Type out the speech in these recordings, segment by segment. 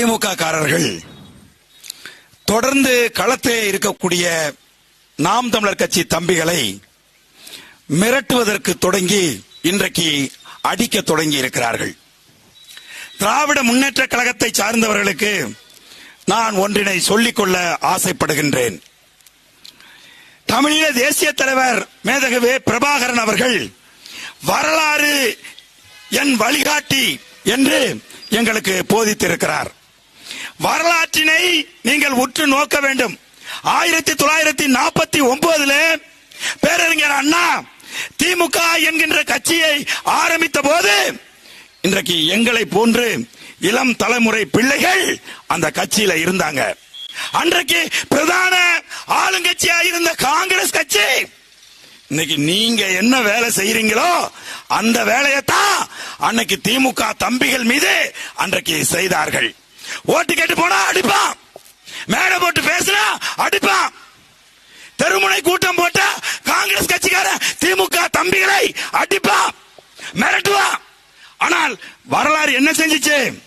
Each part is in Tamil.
திமுக காரர்கள் தொடர்ந்து களத்திலே இருக்கக்கூடிய நாம் தமிழர் கட்சி தம்பிகளை மிரட்டுவதற்கு தொடங்கி இன்றைக்கு அடிக்க தொடங்கி இருக்கிறார்கள். திராவிட முன்னேற்ற கழகத்தை சார்ந்தவர்களுக்கு நான் ஒன்றினை சொல்லிக்கொள்ள ஆசைப்படுகின்றேன். தமிழீழ தேசிய தலைவர் மேதகவே பிரபாகரன் அவர்கள் வரலாறு என் வழிகாட்டி என்று எங்களுக்கு போதித்திருக்கிறார். வரலாற்றினை நீங்கள் உற்று நோக்க வேண்டும். ஆயிரத்தி தொள்ளாயிரத்தி நாற்பத்தி ஒன்பதுல பேரறிஞர் அண்ணா திமுக என்கின்ற கட்சியை ஆரம்பித்த போது இன்றைக்கு எங்களை போன்று இளம் தலைமுறை பிள்ளைகள் அந்த கட்சியில இருந்தாங்க. அன்றைக்கு பிரதான ஆளுங்கட்சியா இருந்த காங்கிரஸ் கட்சி இன்னைக்கு நீங்க என்ன வேலை செய்யறீங்களோ அந்த வேலையைத்தான் அன்னைக்கு திமுக தம்பிகள் மீது அன்றைக்கு செய்தார்கள். ஓட்டு கேட்டு போனா அடிப்பான். மேடை போட்டு பேசினா அடிப்பான். தெருமுனை கூட்டம் போட்டா காங்கிரஸ் கட்சிக்காரன் திமுக தம்பிகளை அடிப்பான். மிரட்டுவான். ஆனால் வரலாறு என்ன செஞ்சுச்சு?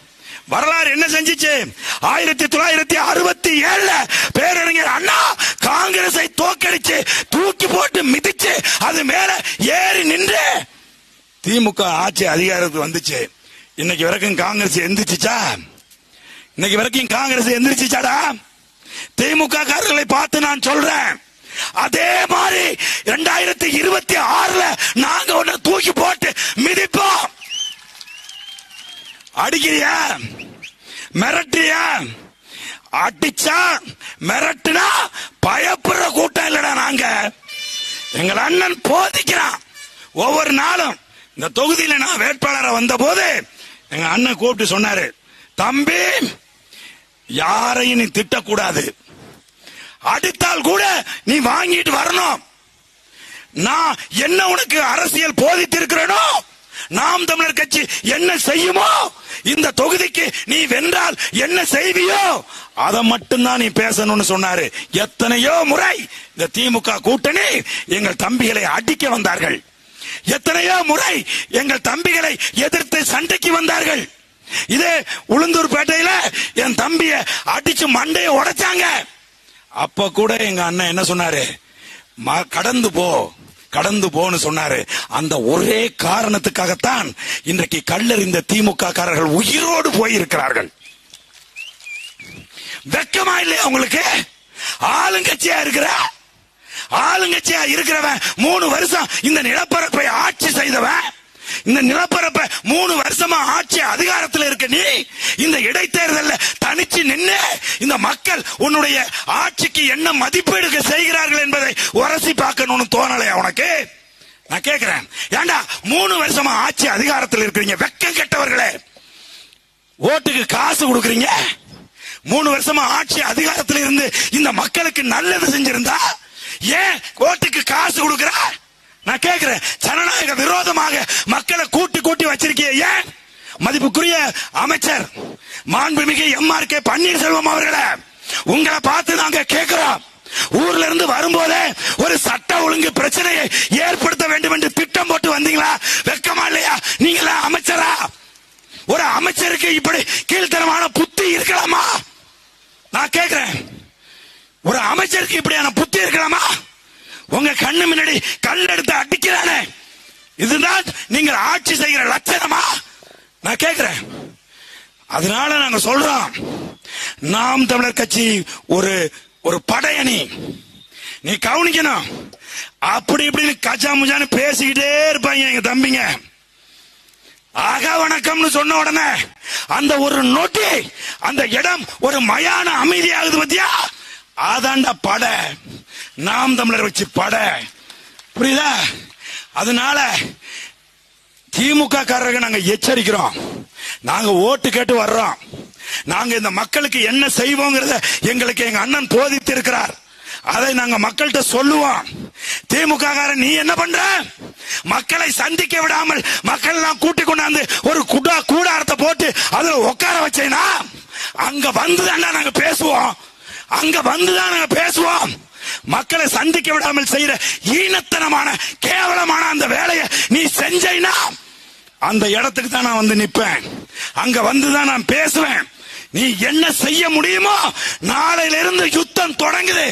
வரலாறு என்ன செஞ்சுச்சு? ஆயிரத்தி தொள்ளாயிரத்தி அறுபத்தி ஏழுல பேரறிஞர் அண்ணா காங்கிரஸை தோக்கடிச்சு தூக்கி போட்டு மிதிச்சு அது மேல ஏறி நின்று திமுக ஆட்சி அதிகாரத்துக்கு வந்துச்சு. இன்னைக்கு வரைக்கும் காங்கிரஸ் எந்திரிச்சுச்சா? இன்னைக்கு வரைக்கும் காங்கிரஸ் எந்திரிச்சுச்சாடா? திமுக காரர்களை பார்த்து நான் சொல்றேன். அதே மாதிரி இரண்டாயிரத்தி இருபத்தி ஆறுல நாங்க ஒண்ணு தூக்கி போட்டு மிதிப்போம். அடிக்கிறியா? மிரட்டுறியா அடிச்சா மிரட்டுனா பயப்படுற கூட்டம் இல்லடா நாங்க. எங்கள் அண்ணன் போதிக்கிறான். ஒவ்வொரு நாளும் இந்த தொகுதியில நான் வேட்பாளரை வந்த போது எங்க அண்ணன் கூப்பிட்டு சொன்னாரு தம்பி யாரையும் நீ திட்டக்கூடாது. அடித்தால் கூட நீ வாங்கிட்டு வரணும். நான் என்ன உனக்கு அரசியல் போதித்திருக்கிறேனோ நாம் தமிழர் கட்சி என்ன செய்யுமோ இந்த தொகுதிக்கு நீ வென்றால் என்ன செய்வியோ அதை மட்டும்தான் நீ பேசணும்னு சொன்னாரு. எத்தனையோ முறை இந்த திமுக கூட்டணி எங்கள் தம்பிகளை அடிக்க வந்தார்கள். எத்தனையோ முறை எங்கள் தம்பிகளை எதிர்த்து சண்டைக்கு வந்தார்கள். இதே உளுந்தூர் பேட்டையில என் தம்பிய அடிச்சு மண்டைய உடைச்சாங்க. அப்ப கூட எங்க அண்ணன் என்ன சொன்னாரு? கடந்து போ கடந்து போன்னு சொன்னாரு. அந்த ஒரே காரணத்துக்காகத்தான் இன்றைக்கு கல்லறிந்த திமுக காரர்கள் உயிரோடு போயிருக்கிறார்கள். வெக்கமா இல்லையா உங்களுக்கு? ஆளுங்கட்சியா இருக்கிற? ஆளுங்கட்சியா இருக்கிறவன் மூணு வருஷம் இந்த நிலப்பரப்பை ஆட்சி செய்தவன். இந்த நிலப்பரப்பை மூணு வருஷமா ஆட்சி அதிகாரத்தில் இருக்க நீ. இந்த இடைத்தேர்தலில் தனிச்சு நின்று இந்த மக்கள் உன்னுடைய ஆட்சிக்கு என்ன மதிப்பீடு செய்கிறார்கள் என்பதை உரசி பார்க்கணும்னு தோணலையா உனக்கு? நான் கேட்கிறேன் ஏண்டா மூணு வருஷமா ஆட்சி அதிகாரத்தில் இருக்கிறீங்க? வெக்கம் கெட்டவர்களே. ஓட்டுக்கு காசு கொடுக்குறீங்க? மூணு வருஷமா ஆட்சி அதிகாரத்தில் இருந்து இந்த மக்களுக்கு நல்லது செஞ்சிருந்தா ஏன் ஓட்டுக்கு காசு கொடுக்குற? நான் கேட்கிறேன் ஜனநாயக விரோதமாக மக்களை கூட்டி கூட்டி வச்சிருக்கிய ஏன்? மதிப்புக்குரிய அமைச்சர் மாண்புமிகு எம்ஆர் கே பன்னீர்செல்வம் அவர்களே உங்களை பார்த்து நாங்க கேட்கிறோம் ஊர்ல இருந்து வரும்போதே ஒரு சட்ட ஒழுங்கு பிரச்சனையை ஏற்படுத்த வேண்டும் என்று திட்டம் போட்டு வந்தீங்களா? வெக்கமா இல்லையா? நீங்களா அமைச்சரா? ஒரு அமைச்சருக்கு இப்படி கீழ்த்தரமான புத்தி இருக்கலாமா? நான் கேட்கிறேன் ஒரு அமைச்சருக்கு இப்படியான புத்தி இருக்கலாமா? உங்க கண்ணு முன்னாடி கல் எடுத்து அடிக்கிறானே. இதுதான் நீங்கள் ஆட்சி செய்கிற லட்சணமா? நான் கேட்கிறேன். அதனால நாங்க சொல்றோம். நாம் தமிழர் கட்சி ஒரு ஒரு படையணி. நீ கவனிக்கணும். அப்படி இப்படின்னு கஜா முஜான்னு பேசிக்கிட்டே இருப்பாங்க எங்க தம்பிங்க. ஆக வணக்கம்னு சொன்ன உடனே அந்த ஒரு நொட்டி அந்த இடம் ஒரு மயான அமைதியாகுது பத்தியா? அதாண்டா படை. நாம் தமிழர் வச்சு பட. புரியுதா? அதனால திமுக காரர்கள் நாங்க எச்சரிக்கிறோம். நாங்க ஓட்டு கேட்டு வர்றோம். நாங்க இந்த மக்களுக்கு என்ன செய்வோங்கிறத எங்களுக்கு எங்க அண்ணன் போதித்து இருக்கிறார் அதை நாங்க மக்கள்கிட்ட சொல்லுவோம். திமுக காரன் நீ என்ன பண்ற? மக்களை சந்திக்க விடாமல் மக்கள் எல்லாம் கூட்டி கொண்டாந்து ஒரு குடா கூடாரத்தை போட்டு அதுல உட்கார வச்சேனா? அங்க வந்துதான் நாங்க பேசுவோம். அங்க வந்துதான் நாங்க பேசுவோம். மக்களை சந்திக்க விடாமல் செய்யற ஈனத்தனமான கேவலமான அந்த வேலையை நீ செஞ்சைனா அந்த இடத்துக்கு தான் நான் வந்து நிப்பேன் அங்க வந்து தான் நான் பேசுவேன். நீ என்ன செய்ய முடியுமோ நாளையில இருந்து யுத்தம் தொடங்குது.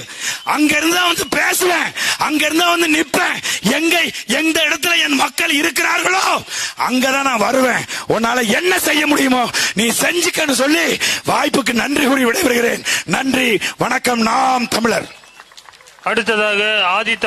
அங்க இருந்தா வந்து பேசுவேன். அங்க இருந்தா வந்து நிப்பேன் எங்க எந்த இடத்துல என் மக்கள் இருக்கிறார்களோ அங்கதான் நான் வருவேன். உன்னால என்ன செய்ய முடியுமோ நீ செஞ்சுக்கன்னு சொல்லி வாய்ப்புக்கு நன்றி கூறி விடைபெறுகிறேன். நன்றி வணக்கம் நாம் தமிழர். அடுத்ததாக ஆதித்த